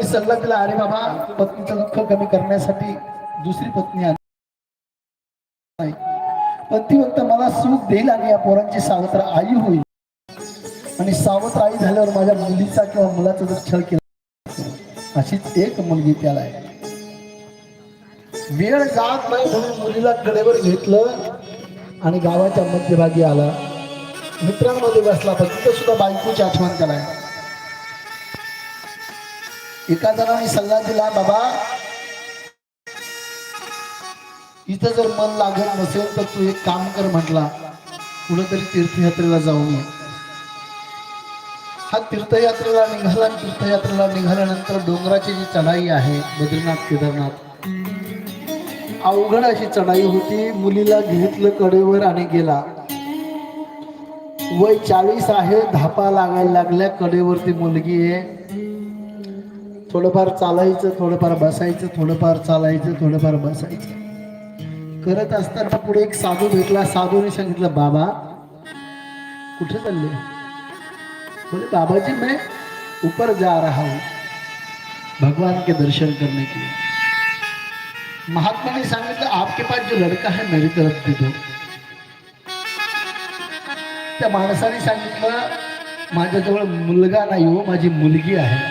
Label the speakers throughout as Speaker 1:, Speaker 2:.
Speaker 1: मित्रांनी सल्ला दिला अरे बाबा पत्नीचं दुःख कमी करण्यासाठी दुसरी पत्नी आली पण ती म्हणते मला सुख देईल आणि या पोरांची सावत्र आई होईल. आणि सावत्र आई झाल्यावर माझ्या मुलीचा किंवा मुलाचा जर छळ केला अशीच एक मुलगी त्याला आहे. वेळ जात नाही म्हणून मुलीला कडेवर घेतलं आणि गावाच्या मध्यभागी आला. मित्रांमध्ये बसला पण तिथं सुद्धा बायकोची आठवण त्याला आहे. एका जणाने सल्ला दिला बाबा इथं जर मन लागत नसेल तर तू एक काम कर म्हटला. कुठंतरी तीर्थयात्रेला जाऊन ये. हा तीर्थयात्रेला निघाला आणि तीर्थयात्रेला निघाल्यानंतर डोंगराची जी चढाई आहे बद्रीनाथ केदारनाथ अवघड अशी चढाई होती. मुलीला घेतलं कडेवर आणि गेला. वय चाळीस आहे धापा लागायला लागल्या. कडेवरती मुलगी आहे. थोडंफार चालायचं थोडंफार बसायचं थोडंफार चालायचं थोडंफार बसायचं. करत असताना पुढे एक साधू भेटला. साधूने सांगितलं बाबा कुठे चालले? बोले बाबाजी मैं ऊपर जा रहा हूं. भगवान के दर्शन करने के लिए. महात्मा ने सांगितलं आपके पास जो लड़का है मेरी तरफ दे दो. त्या माणसाने सांगितलं माझ्याजवळ मुलगा नाही हो माझी मुलगी आहे.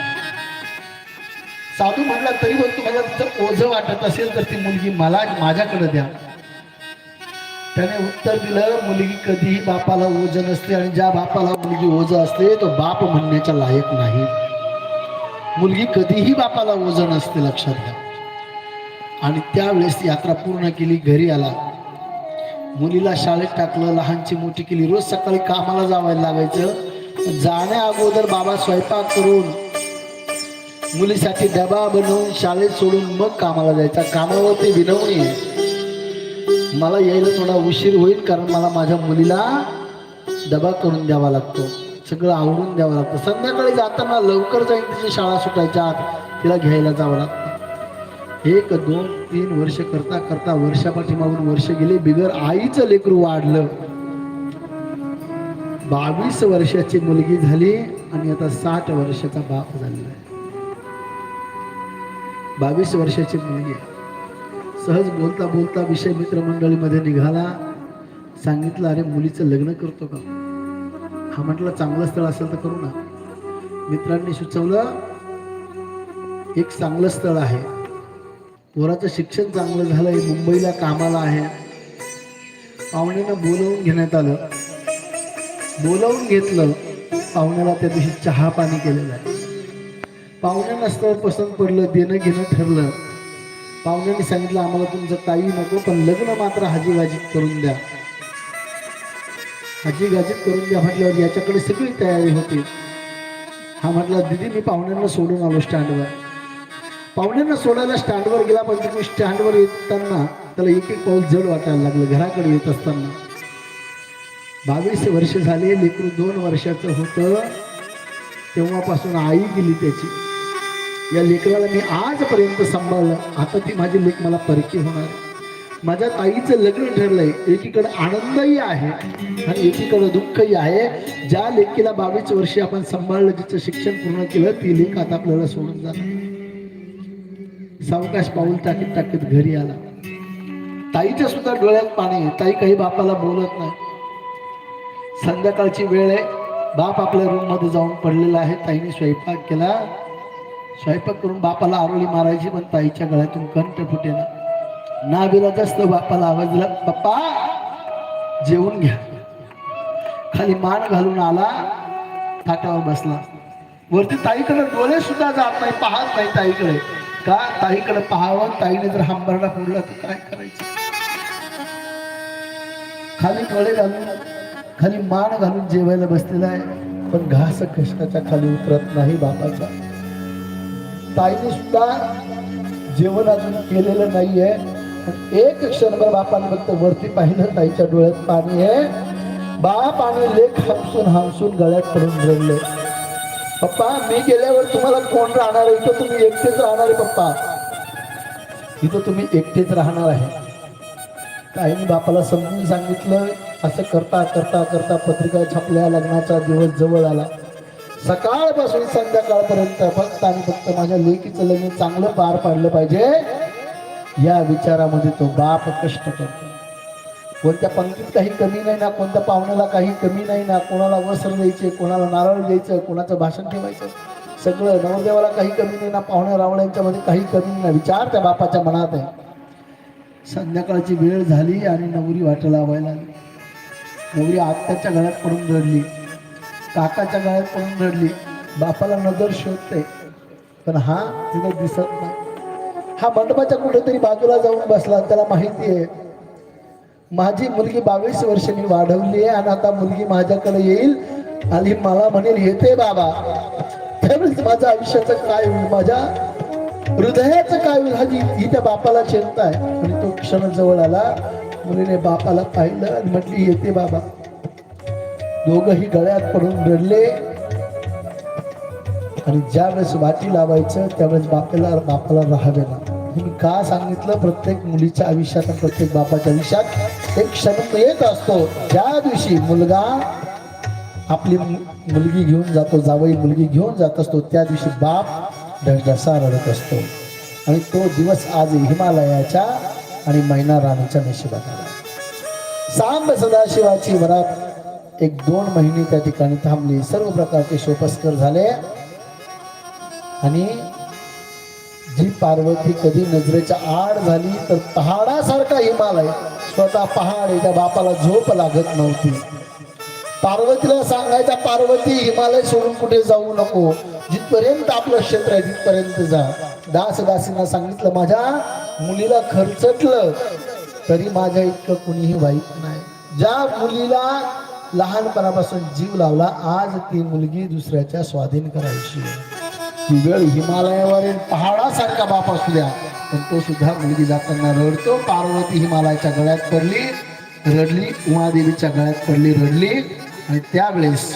Speaker 1: साधू म्हटला तरी पण तुम्हाला जर ओझ वाटत असेल तर ती मुलगी मला माझ्याकडे द्या. त्याने उत्तर दिलं मुलगी कधीही बापाला ओझ नसते आणि ज्या बापाला मुलगी ओझ असते तो बाप म्हणण्याच्या लायक नाही. मुलगी कधीही बापाला ओझ नसते लक्षात घ्या. आणि त्यावेळेस ती यात्रा पूर्ण केली घरी आला. मुलीला शाळेत टाकलं लहानची मोठी केली. रोज सकाळी कामाला जावायला लागायचं. जाण्या अगोदर बाबा स्वयंपाक करून मुलीसाठी डबा बनवून शाळेत सोडून मग कामाला जायचा. कामावरती विनवणी मला यायला थोडा उशीर होईल कारण मला माझ्या मुलीला डबा करून द्यावा लागतो. सगळं आवडून द्यावं लागतं. संध्याकाळी जाताना लवकर जाईन तिची शाळा सुटायच्या आत. तिला घ्यायला जावं लागतं. एक दोन तीन वर्ष करता करता वर्षापाठीमागून वर्ष गेले. बिगर आईचं लेकरू वाढलं. बावीस वर्षाची मुलगी झाली आणि आता साठ वर्षाचा बाप झालेला आहे. बावीस वर्षाची मुलगी सहज बोलता बोलता विषय मित्रमंडळीमध्ये निघाला. सांगितलं अरे मुलीचं लग्न करतो का? हा म्हटलं चांगलं स्थळ असेल तर करू ना. मित्रांनी सुचवलं एक चांगलं स्थळ आहे. पोराचं शिक्षण चांगलं झालंय मुंबईला कामाला आहे. पाहुण्यांना बोलवून घेण्यात आलं. बोलवून घेतलं पाहुण्याला त्या दिवशी चहा पाणी केलेलं आहे. पाहुण्यांना स्थळ पसंत पडलं देणं घेणं ठरलं. पाहुण्यांनी सांगितलं आम्हाला तुमचं काही नको पण लग्न मात्र हाजी गाजीत करून द्या. हाजी गाजीत करून द्या म्हटल्यावर याच्याकडे सगळी तयारी होती. हा म्हटला दिदी मी पाहुण्यांना सोडून आलो स्टँडवर. पाहुण्यांना सोडायला स्टँडवर गेला पण तुम्ही स्टँडवर येताना त्याला एक एक पाऊल जड वाटायला लागलं घराकडे येत असताना. बावीस वर्ष झाले लेकरू दोन वर्षाचं होतं. तेव्हापासून आई गेली त्याची. या लेकराला मी आजपर्यंत सांभाळलं. आता ती माझी लेख मला परकी होणार. माझ्या ताईचं लग्न ठरलंय. एकीकडे आनंदही आहे आणि एकीकडे दुःखही आहे. ज्या लेकीला बावीस वर्षे आपण सांभाळलं जिचं शिक्षण पूर्ण केलं ती लेख आता आपल्याला सोडून जाणार. सावकाश पाऊल टाकीत टाकीत घरी आला. ताईच्या सुद्धा डोळ्यात पाणी ताई काही बापाला बोलत नाही. संध्याकाळची वेळ आहे. बाप आपल्या रूममध्ये जाऊन पडलेला आहे. ताईने स्वयंपाक केला. स्वयंपाक करून बापाला आरोळी मारायची पण ताईच्या गळ्यातून कंठ फुटेना. ना बिरात असतो बापाला आवाज दिला पप्पा जेवून घ्या. खाली मान घालून आला थाटावर बसला. वरती ताईकडे डोळे सुद्धा जात नाही पाहत नाही ताईकडे. का? ताईकडे पाहावं ताईने जर हांबरडा फोडला तर काय करायचं? खाली डोळे घालून खाली मान घालून जेवायला बसलेला आहे. पण घास कष्टाच्या खाली उतरत नाही बापाचा. ताईने सुद्धा जेवण अजून केलेलं नाहीये. एक क्षणभर बापाने फक्त वरती पाहिलं ताईच्या डोळ्यात पाणी आहे. बाप आणि लेख हमसून हमसून गळ्यात पडून रडले. पप्पा मी गेल्यावर तुम्हाला कोण राहणार आहे? इथं तुम्ही एकटेच राहणार आहे पप्पा. इथं तुम्ही एकटेच राहणार आहे. ताईने बापाला समजून सांगितलं. असं करता करता करता पत्रिका छापल्या लग्नाचा दिवस जवळ आला. सकाळपासून संध्याकाळपर्यंत फक्त आणि फक्त माझ्या लेकीचं लग्न चांगलं पार पाडलं पाहिजे. या विचारामध्ये तो बाप कष्ट करतो. कोणत्या पंक्तीत काही कमी नाही ना कोणत्या पाहुण्याला काही कमी नाही ना कोणाला वस्त्र द्यायचे कोणाला नारळ द्यायचं कोणाचं भाषण ठेवायचं. सगळं नवरदेवाला काही कमी नाही ना पाहुण्या रावळ्यांच्या यांच्यामध्ये काही कमी नाही विचार त्या बापाच्या मनात आहे. संध्याकाळची वेळ झाली आणि नवरी वाट लावायला लागली. नवरी आत्ताच्या घरात पडून रडली. काकाच्या गाळ्यात पडून रडली. बापाला नजर शोधते. पण हा तिथं दिसत नाही. हा मंडपाच्या कुठेतरी बाजूला जाऊन बसला. त्याला माहिती आहे माझी मुलगी बावीस वर्षांनी वाढवली आहे आणि आता मुलगी माझ्याकडे येईल आणि मला म्हणेल येते बाबा. त्यावेळेस माझ्या आयुष्याचं काय होईल? माझ्या हृदयाचं काय होईल? हा ही त्या बापाला चिंता आहे. आणि तो क्षण जवळ आला. मुलीने बापाला पाहिलं आणि म्हटली येते बाबा. दोघही गळ्यात पडून रडले. आणि ज्या वेळेस वाटी लावायचं त्यावेळेस बापेला बापाला राहावे ना. मी का सांगितलं? प्रत्येक मुलीच्या आयुष्यात आणि प्रत्येक बापाच्या आयुष्यात एक क्षण येत असतो. ज्या दिवशी मुलगा आपली मुलगी घेऊन जातो जावई मुलगी घेऊन जात असतो त्या दिवशी बाप ढसा रडत असतो. आणि तो दिवस आज हिमालयाच्या आणि मैना राणीच्या नशिबात आला. सांब सदाशिवाची वरात एक दोन महिने त्या ठिकाणी थांबली. सर्व प्रकारचे शोपस्कर झाले. आणि जी पार्वती कधी नजरेच्या आड झाली तर पहाडासारखा हिमालय. स्वतः पहाड त्या बापाला झोप लागत नव्हती. पार्वतीला सांगायचा पार्वती हिमालय सोडून कुठे जाऊ नको? जिथपर्यंत आपलं क्षेत्र आहे तिथपर्यंत जा. दास दासींना सांगितलं माझ्या मुलीला खर्चटलं तरी माझ्या इतकं कुणीही वाईट नाही. ज्या मुलीला लहानपणापासून जीव लावला आज ती मुलगी दुसऱ्याच्या स्वाधीन करायची. ती वेळ हिमालयावरील पहाडासारखा बाप असू द्या पण तो सुद्धा मुलगी जाताना रडतो. पार्वती हिमालयाच्या गळ्यात पडली रडली उमादेवीच्या गळ्यात पडली रडली. आणि त्यावेळेस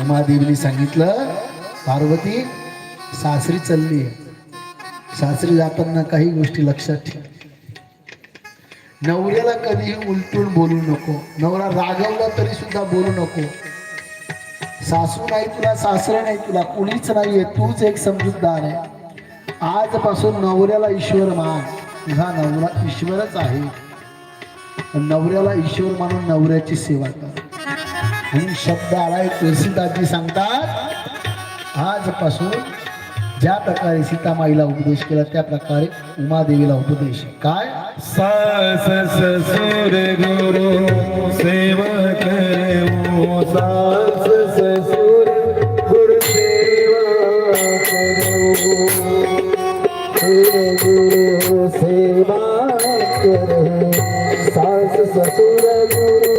Speaker 1: उमादेवीने सांगितलं पार्वती सासरी चालली सासरी जाताना काही गोष्टी लक्षात ठेव. नवऱ्याला कधीही उलटून बोलू नको. नवरा रागवला तरी सुद्धा बोलू नको. सासू नाही तुला सासरे नाही तुला कुणीच नाहीये तूच एक समजूतदार आहे. आजपासून नवऱ्याला ईश्वर मान. तुझा नवरा ईश्वरच आहे. नवऱ्याला ईश्वर मानून नवऱ्याची सेवा कर. म्हणून शब्द आलाय तुलसीदासजी सांगतात आजपासून ज्या प्रकारे सीतामाईला उपदेश केला त्या प्रकारे उमादेवीला उपदेश. काय?
Speaker 2: सास ससुर गुरु हो. सेवा करो सास ससुर गुरु सेवा करो. गुरु सेवा सास ससुर गुरु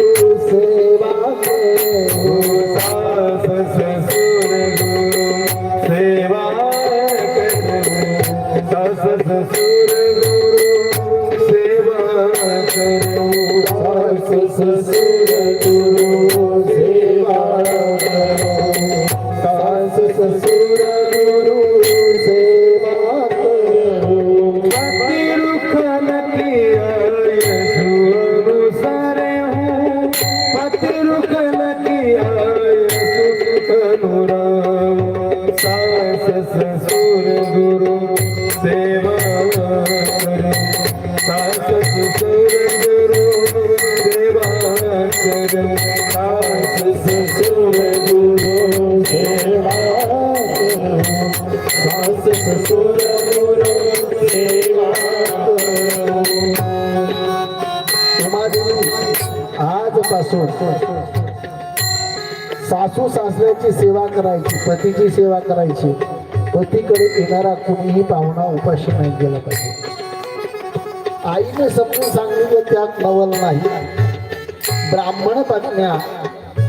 Speaker 1: आजपासून सासू सासऱ्याची सेवा करायची पतीची सेवा करायची पतीकडे येणारा कुणीही पाहुणा उपाशी नाही गेला पाहिजे. आईने समजून सांगितलं त्यात नवल नाही. ब्राह्मण पत्न्या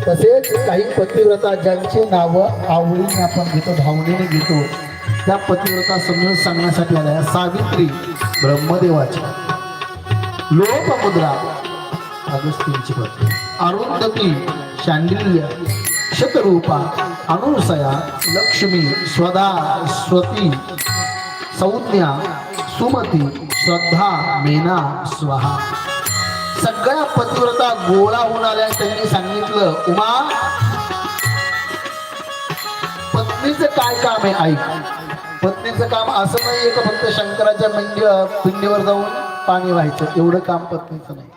Speaker 1: तसेच काही पतिव्रता ज्यांची नावं आवडीने आपण घेतो भावनेने घेतो त्या पतिव्रता समजून सांगण्यासाठी आल्या सावित्री ब्रह्मदेवाची लोपमुद्रा अगस्तींची पत्नी. अरुंधती शांडिल्य शतरूपा अनुसया लक्ष्मी स्वदा स्वती संज्ञा सुमती श्रद्धा मेना स्वाहा. सगळ्या पतिव्रता गोळा होऊन आल्या त्यांनी सांगितलं उमा पत्नीचं काय काम आहे? ऐक पत्नीचं काम असं नाहीये का फक्त शंकराच्या मंडी पिंडीवर जाऊन पाणी व्हायचं? एवढं काम पत्नीचं नाही.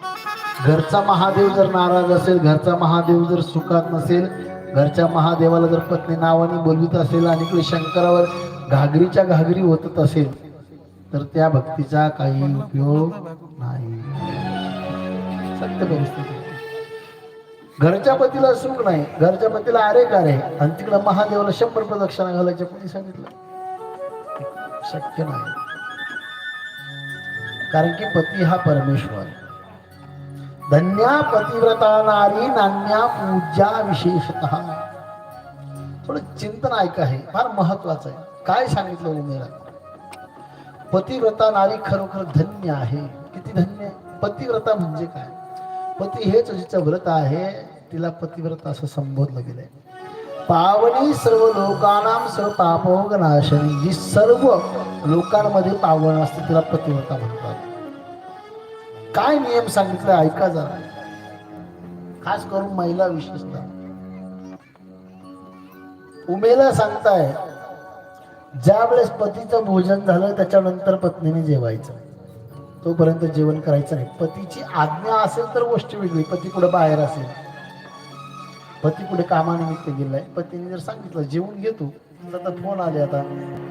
Speaker 1: घरचा महादेव जर नाराज असेल घरचा महादेव जर सुखात नसेल घरच्या महादेवाला जर पत्नी नावाने बोलवीत असेल आणि इकडे शंकरावर घागरीच्या घागरी होतच असेल तर त्या भक्तीचा काही उपयोग नाही. सत्य परिस्थिती. घरच्या पतीला सुख नाही. घरच्या पतीला अरे का रे आणि तिकडं महादेवाला शंभर प्रदक्षिणा घालायच्या कोणी सांगितलं? शक्य नाही. कारण की पती हा परमेश्वर. धन्या पतिव्रता नारी नान्या पूजा विशेषत. थोडं चिंतन ऐका आहे फार महत्वाचं आहे. काय सांगितलं उमेरा पतिव्रता नारी खरोखर धन्य आहे. किती धन्य? आहे पतिव्रता म्हणजे काय? पती हेच जिचं व्रत आहे. तिला पतिव्रता असं संबोधलं गेलंय. पावनी सर्व लोकांना सर्व पापोग नाशनी. जी सर्व लोकांमध्ये पावन असते तिला पतिव्रता म्हणतात. काय नियम सांगितलं? ऐका जरा. खास करून महिला विशेषतः. उमेला सांगताय ज्या वेळेस पतीचं भोजन झालं त्याच्यानंतर पत्नीने जेवायचं. तोपर्यंत जेवण करायचं नाही. पतीची आज्ञा असेल तर गोष्ट वेगळी. पती कुठे बाहेर असेल? पती कुठे कामानिमित्त गेलाय? पतीने जर सांगितलं जेवून घे तू. तुला तर फोन आले आता.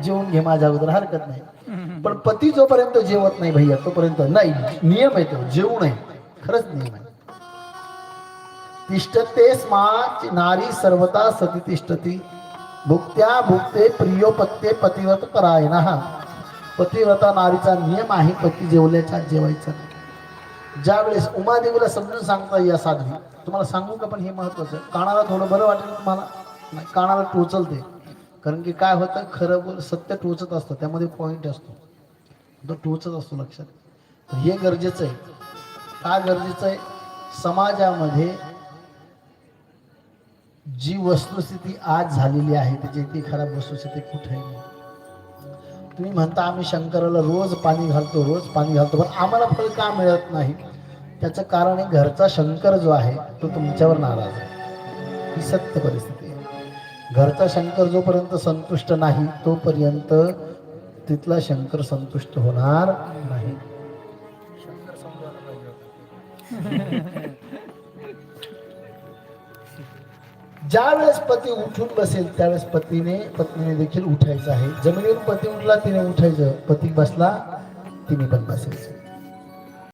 Speaker 1: जेवून घे माझ्या अगोदर हरकत नाही. पण पती जोपर्यंत जेवत नाही भैया तोपर्यंत नाही. नियम आहे तो. जेवू नये. खरंच नियम आहे. तिष्ठते स्मा नारी सर्वता सती तिष्ठती. भुक्त्या भुक्ते प्रियोपत्ते पतिव्रत परायण पतिव्रता नारीचा नियम आहे पती जेवल्याच्या जेवायचा नाही. ज्या वेळेस उमादेवीला समजून सांगता या साधवी. तुम्हाला सांगू का पण हे महत्वाचं आहे. कानाला थोडं बरं वाटेल तुम्हाला? नाही, कानाला टोचलते. कारण की काय होतं खरं बोल सत्य टोचत असतं. त्यामध्ये पॉईंट असतो. तो टोचत असतो लक्षात. तर हे गरजेचं आहे. काय गरजेचं आहे? समाजामध्ये जी वस्तुस्थिती आज झालेली आहे त्याची ती खराब वस्तुस्थिती कुठेही नाही. तुम्ही म्हणता आम्ही शंकराला रोज पाणी घालतो रोज पाणी घालतो पण आम्हाला फळ का मिळत नाही? त्याचं कारण आहे घरचा शंकर जो आहे तो तुमच्यावर नाराज आहे. ही सत्य परिस्थिती आहे. घरचा शंकर जोपर्यंत संतुष्ट नाही तोपर्यंत तिथला शंकर संतुष्ट होणार नाही. ज्या वेळेस पती उठून बसेल त्यावेळेस पतीने पत्नीने देखील उठायचं आहे. जमिनीवर पती उठला तिने उठायचं. पती बसला तिने पण बसायचं.